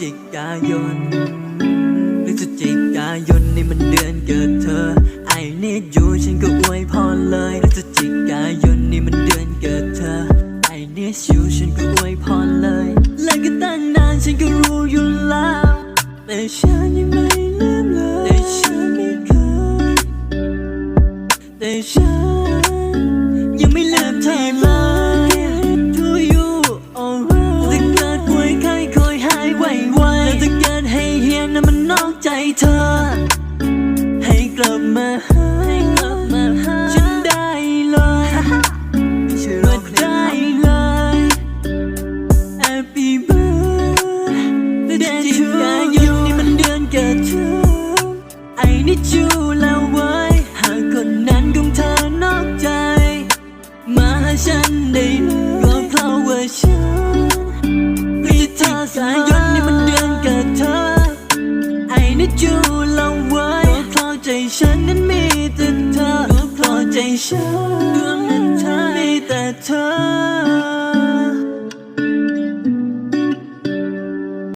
ายนพฤศจิกายนนี่มันเดือนเกิดเธอ I need you ฉันก็อวยพรเลยพฤศจิกายนนี่มันเดือนเกิดเธอ I need you ฉันก็อวยพรเลย และก็ตั้งนานฉันก็รู้อยู่แล้วแต่ฉันยังไม่ลืมเลยแต่ฉันไม่เคยแต่ฉันยังไม่ลืม ใจเธอ ให้กลับมาหาให้กลับมาฉันได้เลยมาได้เลย Happy birthday to you นี่มันเดือนเกิดเธอ I need you แล้วเว้ยหากคนนั้นของเธอนอกใจ มาหาฉันได้เลยก็เพราะว่าฉันพฤศจิกายนนี่มั ฉันนั้นมีแต่เธอรู้พอใจฉัน